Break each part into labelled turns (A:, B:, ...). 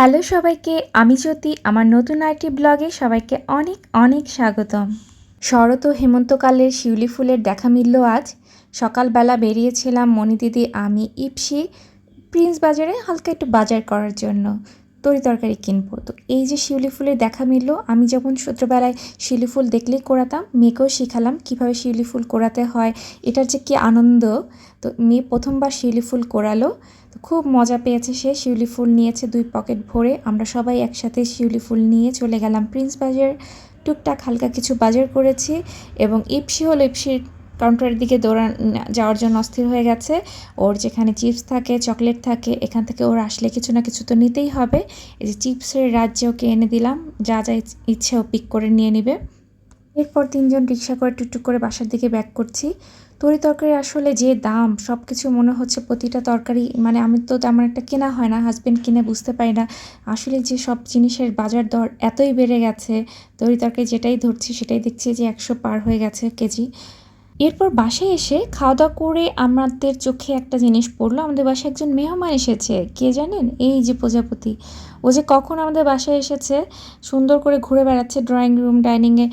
A: Hello সবাইকে, আমি জ্যোতি। আমার নতুন আরেকটি ব্লগে সবাইকে অনেক অনেক স্বাগতম। শরৎ ও হেমন্তকালের শিউলি ফুলের দেখা মিলল আজ। সকালবেলা বেরিয়েছিলাম মণিদিদি আমি, ইপসি, প্রিন্স বাজারে হালকা একটু বাজার করার জন্য। তরি তরকারি কিনবো। তো এই যে শিউলি ফুলের দেখা মিললো, আমি যখন ছোটোবেলায় শিউলি ফুল দেখলেই কোরাতাম, মেয়েকেও শিখালাম কীভাবে শিউলি ফুল কোরাতে হয়, এটার যে কী আনন্দ। তো মেয়ে প্রথমবার শিউলি ফুল কোরালো। তো খুব মজা পেয়েছে সে। শিউলি ফুল নিয়েছে দুই পকেট ভরে। আমরা সবাই একসাথে শিউলি ফুল নিয়ে চলে গেলাম প্রিন্স বাজার। টুকটাক হালকা কিছু বাজার করেছি এবং ইপসি হলো ইপসির কাউন্টারের দিকে দৌড়ান যাওয়ার জন্য অস্থির হয়ে গেছে। ওর যেখানে চিপস থাকে, চকলেট থাকে, এখান থেকে ওর আসলে কিছু না কিছু তো নিতেই হবে। এই যে চিপসের রাজ্যে ওকে এনে দিলাম। যা যা ইচ্ছে ও পিক করে নিয়ে নিবে। এরপর তিনজন রিক্সা করে টুকটুক করে বাসার দিকে ব্যাক করছি। তরি তরকারি আসলে যে দাম সব কিছু মনে হচ্ছে প্রতিটা তরকারি মানে আমি তো তেমন একটা কেনা হয় না হাজব্যান্ড কিনে বুঝতে পারি না। আসলে যে সব জিনিসের বাজার দর এতই বেড়ে গেছে, তরি তরকারি যেটাই ধরছি সেটাই দেখছি যে একশো পার হয়ে গেছে কেজি। এরপর বাসায় এসে খাওয়া দাওয়া করে আমাদের চোখে একটা জিনিস পড়ল। আমাদের বাসায় একজন মেহমান এসেছে, কে জানেন? এই যে প্রজাপতি। ও যে কখন আমাদের বাসায় এসেছে, সুন্দর করে ঘুরে বেড়াচ্ছে ড্রয়িং রুম ডাইনিংয়ে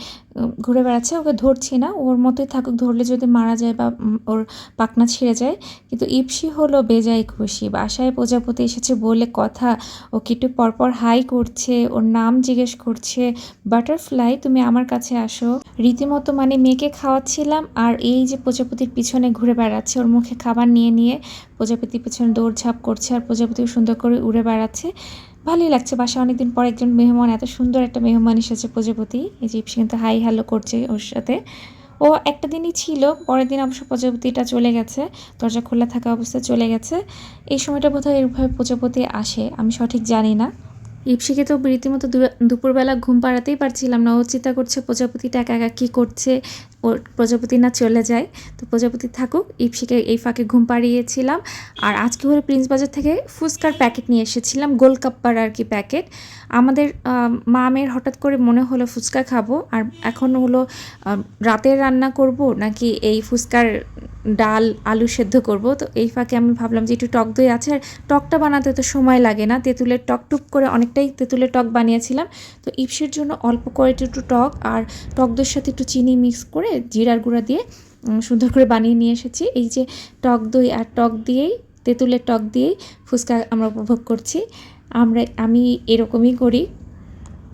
A: ঘুরে বেড়াচ্ছে, ওকে ধরছি না, ওর মতোই থাকুক, ধরলে যদি মারা যায় বা ওর পাকনা ছিঁড়ে যায়, কিন্তু ইপসি হলো বেজায় খুশি, বাসায় প্রজাপতি এসেছে বলে কথা ও একটু পরপর হাই করছে, ওর নাম জিজ্ঞেস করছে বাটারফ্লাই তুমি আমার কাছে আসো। রীতিমতো মানে মেয়েকে খাওয়াচ্ছিলাম, আর এই যে প্রজাপতির পিছনে ঘুরে বেড়াচ্ছে, ওর মুখে খাবার নিয়ে নিয়ে প্রজাপতির পিছনে দৌড়ঝাঁপ করছে, আর প্রজাপতিও সুন্দর করে উড়ে বেড়াচ্ছে ভালোই লাগছে বাসা অনেকদিন পর একজন মেহমান, এত সুন্দর একটা মেহমান এসেছে প্রজাপতি। এই যে কিন্তু হাই হ্যালো করছে ওর সাথে। ও একটা দিনই ছিল, পরের দিন অবশ্য প্রজাপতিটা চলে গেছে। দরজা খোলা থাকা অবস্থায় চলে গেছে। এই সময়টা বোধহয় এরভাবে প্রজাপতি আসে, আমি সঠিক জানি না। ইপসিকে তো রীতিমতো দুপুরবেলা ঘুম পাড়াতেই পারছিলাম না। ও চিন্তা করছে প্রজাপতিটা একা একা কী করছে? ওর প্রজাপতি না চলে যায়। তো প্রজাপতি থাকুক, ইপসিকে এই ফাঁকে ঘুম পাড়িয়েছিলাম। আর আজকে হলো প্রিন্স বাজার থেকে ফুচকার প্যাকেট নিয়ে এসেছিলাম, গোলকাপ্পার আর কি প্যাকেট। আমাদের মামের হঠাৎ করে মনে হলো ফুচকা খাব। আর এখন হলো রাতের রান্না করব নাকি এই ফুচকার ডাল, আলু সেদ্ধ করব? তো এই ফাঁকে আমি ভাবলাম যে একটু টক দই আছে। আর টকটা বানাতে তো সময় লাগে না। তেঁতুলের টক টুক করে অনেকটাই তেঁতুলের টক বানিয়েছিলাম। তো ইপসের জন্য অল্প করে একটু টক আর টক সাথে একটু চিনি মিক্স করে জিরার গুঁড়া দিয়ে সুন্দর করে বানিয়ে নিয়ে এসেছি। এই যে টক দই আর টক দিয়েই, তেঁতুলের টক দিয়েই ফুচকা আমরা উপভোগ করছি। আমরা, আমি এরকমই করি।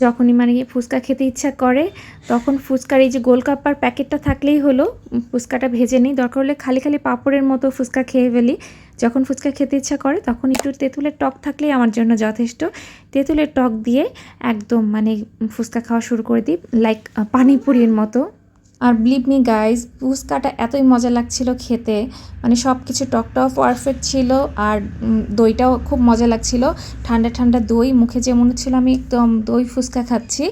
A: যখনই মানে ফুচকা খেতে ইচ্ছা করে, তখন ফুচকার এই যে গোলকাপ্পার প্যাকেটটা থাকলেই হলো ফুচকাটা ভেজে নিই। দরকার হলে খালি খালি পাঁপড়ের মতো ফুচকা খেয়ে ফেলি। যখন ফুচকা খেতে ইচ্ছা করে, তখন একটু তেঁতুলের টক থাকলেই আমার জন্য যথেষ্ট। তেঁতুলের টক দিয়ে একদম মানে ফুচকা খাওয়া শুরু করে দিই লাইক পানিপুরির মতো। আর বিলিভ মি গাইজ ফুচকাটা এতই মজা লাগছিল খেতে। মানে সব কিছু টকটাও পারফেক্ট ছিল আর দইটাও খুব মজা লাগছিল। ঠান্ডা ঠান্ডা দই, মুখে যে মনে হচ্ছিল আমি একদম দই ফুচকা খাচ্ছি।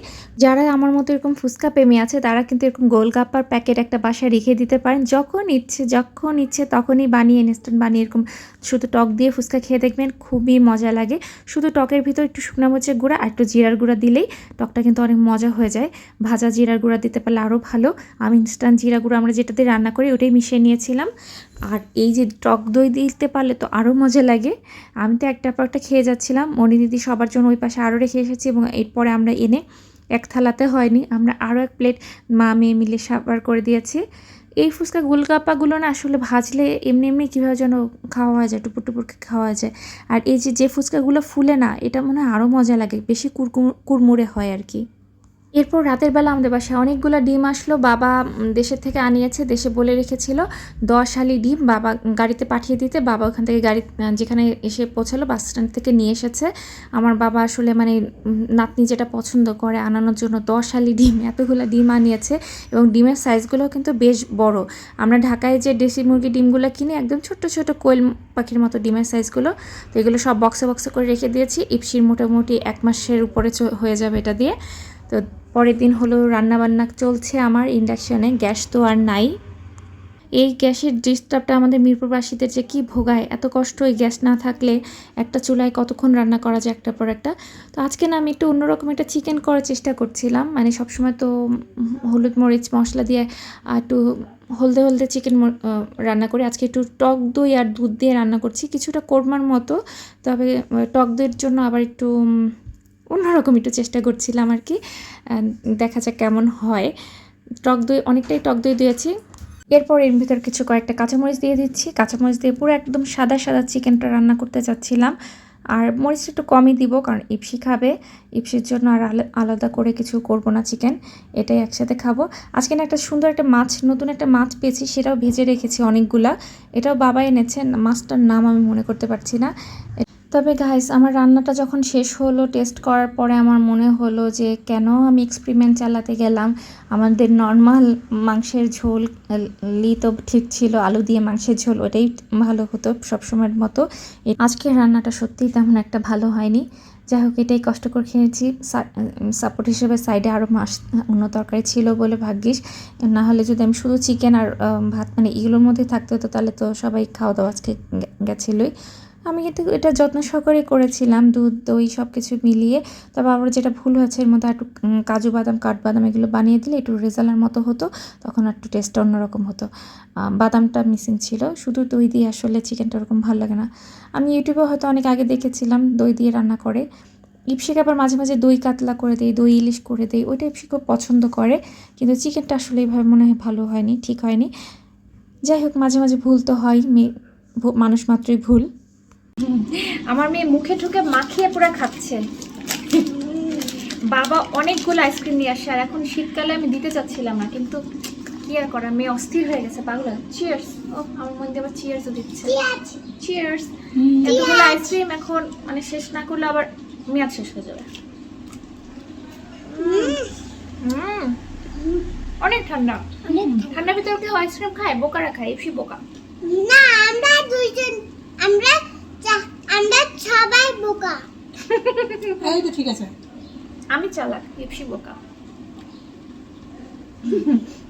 A: যারা আমার মতো এরকম ফুচকা প্রেমী আছে, তারা কিন্তু এরকম গোলগাপ্পার প্যাকেট একটা বাসায় রেখে দিতে পারেন। যখন ইচ্ছে যখন ইচ্ছে তখনই বানিয়ে ইনস্ট্যান্ট বানিয়ে এরকম শুধু টক দিয়ে ফুচকা খেয়ে দেখবেন, খুবই মজা লাগে। শুধু টকের ভিতর একটু শুকনো মরিচের গুঁড়া আর একটু জিরার গুঁড়া দিলেই টকটা কিন্তু অনেক মজা হয়ে যায়। ভাজা জিরার গুঁড়া দিতে পারলে আরও ভালো। আমি ইনস্ট্যান্ট জিরা গুঁড়ো আমরা যেটা দিয়ে রান্না করি ওটাই মিশিয়ে নিয়েছিলাম। আর এই যে টক দই দিতে পারলে তো আরও মজা লাগে। আমি তো একটা পর একটা খেয়ে যাচ্ছিলাম। মণি দিদি সবার জন্য ওই পাশে আরও রেখে এসেছি এবং এরপরে আমরা এনে এক থালাতে হয়নি। আমরা আরও এক প্লেট মা মেয়ে মিলে সাবার করে দিয়েছি। এই ফুচকা গোলগাপ্পাগুলো না আসলে ভাজলে এমনি এমনি কীভাবে যেন খাওয়া যায়, টুপুর টুপুরকে খাওয়া যায়। আর এই যে যে ফুচকাগুলো ফুলে না, এটা মনে হয় আরও মজা লাগে। বেশি কুরকুর কুরমুরে হয় আর কি। এরপর রাতের বেলা আমাদের বাসায় অনেকগুলো ডিম আসলো। বাবা দেশের থেকে আনিয়েছে, দেশে বলে রেখেছিল। দশ আলি ডিম বাবা গাড়িতে পাঠিয়ে দিতে। বাবা ওখান থেকে গাড়ি যেখানে এসে পৌঁছালো, বাস স্ট্যান্ড থেকে নিয়ে এসেছে। আমার বাবা আসলে মানে নাতনি যেটা পছন্দ করে আনানোর জন্য দশ আলি ডিম, এতগুলো ডিম আনিয়েছে এবং ডিমের সাইজগুলো কিন্তু বেশ বড়। আমরা ঢাকায় যে দেশি মুরগি ডিমগুলো কিনে, একদম ছোট্ট ছোট কোয়েল পাখির মতো ডিমের সাইজগুলো, তো এগুলো সব বক্সে বক্সে করে রেখে দিয়েছি। ইপসির মোটামুটি এক মাসের উপরে হয়ে যাবে এটা দিয়ে। তো পরের দিন হলো রান্নাবান্না চলছে আমার ইন্ডাকশানে, গ্যাস তো আর নাই। এই গ্যাসের ডিস্টার্বটা আমাদের মিরপুরবাসীদের যে কী ভোগায়, এত কষ্ট এই গ্যাস না থাকলে একটা চুলায় কতক্ষণ রান্না করা যায় একটা পর একটা। তো আজকে না আমি একটু অন্যরকম একটা চিকেন করার চেষ্টা করছিলাম মানে সবসময় তো হলুদ মরিচ মশলা দিয়ে একটু হলদে হলদে চিকেন রান্না করি। আজকে একটু টক দই আর দুধ দিয়ে রান্না করছি, কিছুটা কোরমার মতো। তবে টক দইয়ের জন্য আবার একটু অন্যরকম একটু চেষ্টা করছিলাম আর কি। দেখা যাক কেমন হয়। টক দই, অনেকটাই টক দই দিয়েছি। এরপর এর ভিতর কিছু কয়েকটা কাঁচামরিচ দিয়ে দিচ্ছি। কাঁচামরিচ দিয়ে পুরো একদম সাদা সাদা চিকেনটা রান্না করতে চাচ্ছিলাম। আর মরিচ একটু কমই দিব, কারণ ইপসি খাবে। ইপসির জন্য আর আলাদা করে কিছু করব না চিকেন। এটাই একসাথে খাব। আজকে না একটা সুন্দর একটা মাছ, নতুন একটা মাছ পেয়েছি, সেটাও ভেজে রেখেছি অনেকগুলা। এটাও বাবা এনেছেন, মাছটার নাম আমি মনে করতে পারছি না। তবে গাইস আমার রান্নাটা যখন শেষ হলো টেস্ট করার পরে আমার মনে হলো যে, কেন আমি এক্সপেরিমেন্ট চালাতে গেলাম? আমাদের নর্মাল মাংসের ঝোল, লি তো ঠিক ছিল, আলু দিয়ে মাংসের ঝোল, ওটাই ভালো হতো সবসময়ের মতো। আজকের রান্নাটা সত্যিই তেমন একটা ভালো হয়নি। যাই হোক, এটাই কষ্ট করে খেয়েছি সাপোর্ট হিসেবে সাইডে আরও মাস অন্য তরকারি ছিল বলে ভাগ্যিস। না হলে যদি আমি শুধু চিকেন আর ভাত মানে এগুলোর মধ্যে থাকতে হতো, তাহলে তো সবাই খাওয়া দাওয়া আজকে গেছিলোই। আমি কিন্তু এটা যত্ন সহকারে করেছিলাম, দুধ, দই সব কিছু মিলিয়ে। তবে আমার যেটা ভুল হয়েছে, এর মধ্যে একটু কাজু বাদাম, কাঠবাদাম এগুলো বানিয়ে দিলে একটু রেজালার মতো হতো, তখন একটু টেস্টটা অন্যরকম হতো। বাদামটা মিসিং ছিল, শুধু দই দিয়ে আসলে চিকেনটা ওরকম ভালো লাগে না। আমি ইউটিউবে হয়তো অনেক আগে দেখেছিলাম দই দিয়ে রান্না করে। ইপসিকে আবার মাঝে মাঝে দই কাতলা করে দেই, দই ইলিশ করে দেই, ওইটা ইপসি খুব পছন্দ করে। কিন্তু চিকেনটা আসলে এইভাবে মনে হয় ভালো হয়নি, ঠিক হয়নি। যাই হোক, মাঝে মাঝে ভুল তো হয় মেয়ে মানুষ মাত্রই ভুল। আমার মেয়ে মুখে ঢুকে মাখিয়ে পুরো খাচ্ছে। বাবা অনেকগুলো আইসক্রিম নিয়ে আসে আর এখন শীতকালে আমি দিতে চাচ্ছিলাম না কিন্তু কি আর করা মেয়ে অস্থির হয়ে গেছে পাগলা। চিয়ার্স ও আমার মধ্যে আবার চিয়ার্সও দিচ্ছে। চিয়ার্স এতগুলো আইসক্রিম এখন মানে শেষ না করলে আবার মেয়াদ শেষ হয়ে যাবে। অনেক ঠান্ডা। ঠান্ডার ভিতরে কেউ আইসক্রিম খায়? বোকারা খায়? এফসি বোকা।
B: না আমরা দুইজন আমরা বোকা।
C: এই তো ঠিক আছে।
A: আমি চালাক এফসি বোকা।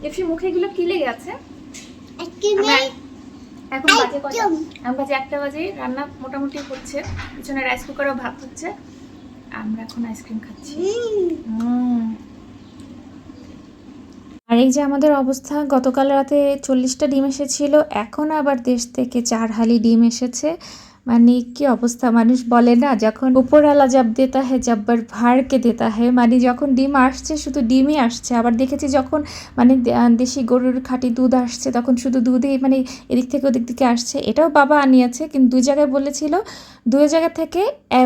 A: এফসি মুখে এগুলো কি লেগে আছে? এখন বাজে কটা
B: একদম।
A: এখন বাজে একটা বাজে রান্না মোটামুটি হচ্ছে। পিছনে রাইস কুকারেও ভাত হচ্ছে। আমরা এখন আইসক্রিম খাচ্ছি। আর এই যে আমাদের অবস্থা গতকাল রাতে চল্লিশটা ডিম এসেছিল এখন আবার দেশ থেকে চার হালি ডিম এসেছে। মানে কি অবস্থা? মানুষ বলে না, যখন উপরওয়ালা জব দেতা হে জব্বার ভাড়কে দেতা হে মানে যখন ডিম আসছে, শুধু ডিমই আসছে। আবার দেখেছি যখন মানে দেশি গরুর খাঁটি দুধ আসছে, তখন শুধু দুধেই মানে এদিক থেকে ওদিক থেকে আসছে। এটাও বাবা আনিয়েছে, কিন্তু দুই জায়গায় বলেছিল, দুই জায়গা থেকে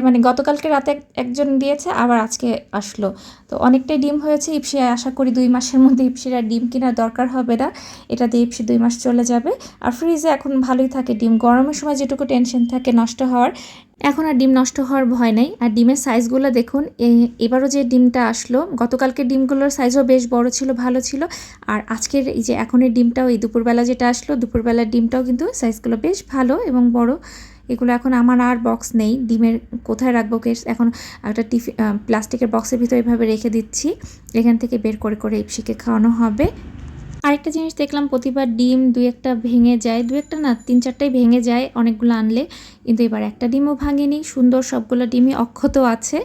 A: মানে গতকালকে রাতে একজন দিয়েছে, আবার আজকে আসলো। তো অনেকটাই ডিম হয়েছে, ইপসি, আশা করি দুই মাসের মধ্যে ইপসির ডিম কেনার দরকার হবে না। এটা দিয়ে ইপসি দুই মাস চলে যাবে। আর ফ্রিজে এখন ভালোই থাকে ডিম। গরমের সময় যেটুকু টেনশন থাকে নষ্ট হওয়ার, এখন আর ডিম নষ্ট হওয়ার ভয় নেই। আর ডিমের সাইজগুলো দেখুন এবারও যে ডিমটা আসলো, গতকালকে ডিমগুলোর সাইজও বেশ বড় ছিল, ভালো ছিল। আর আজকের এই যে এখনের ডিমটাও, এই দুপুরবেলা যেটা আসলো, দুপুরবেলার ডিমটাও কিন্তু সাইজগুলো বেশ ভালো এবং বড়। এগুলো এখন আমার আর বক্স নেই, ডিমের কোথায় রাখব কেস এখন একটা টিফি প্লাস্টিকের বক্সের ভিতরে এভাবে রেখে দিচ্ছি। এখান থেকে বের করে করে ইপসিকে খাওয়ানো হবে। আরেকটা জিনিস দেখলাম, প্রতিবার ডিম দু একটা ভেঙে যায় দু একটা না, তিন চারটাই ভেঙে যায় অনেকগুলো আনলে। কিন্তু এবার একটা ডিমও ভাঙেনি, সুন্দর সবগুলো ডিমই অক্ষত আছে।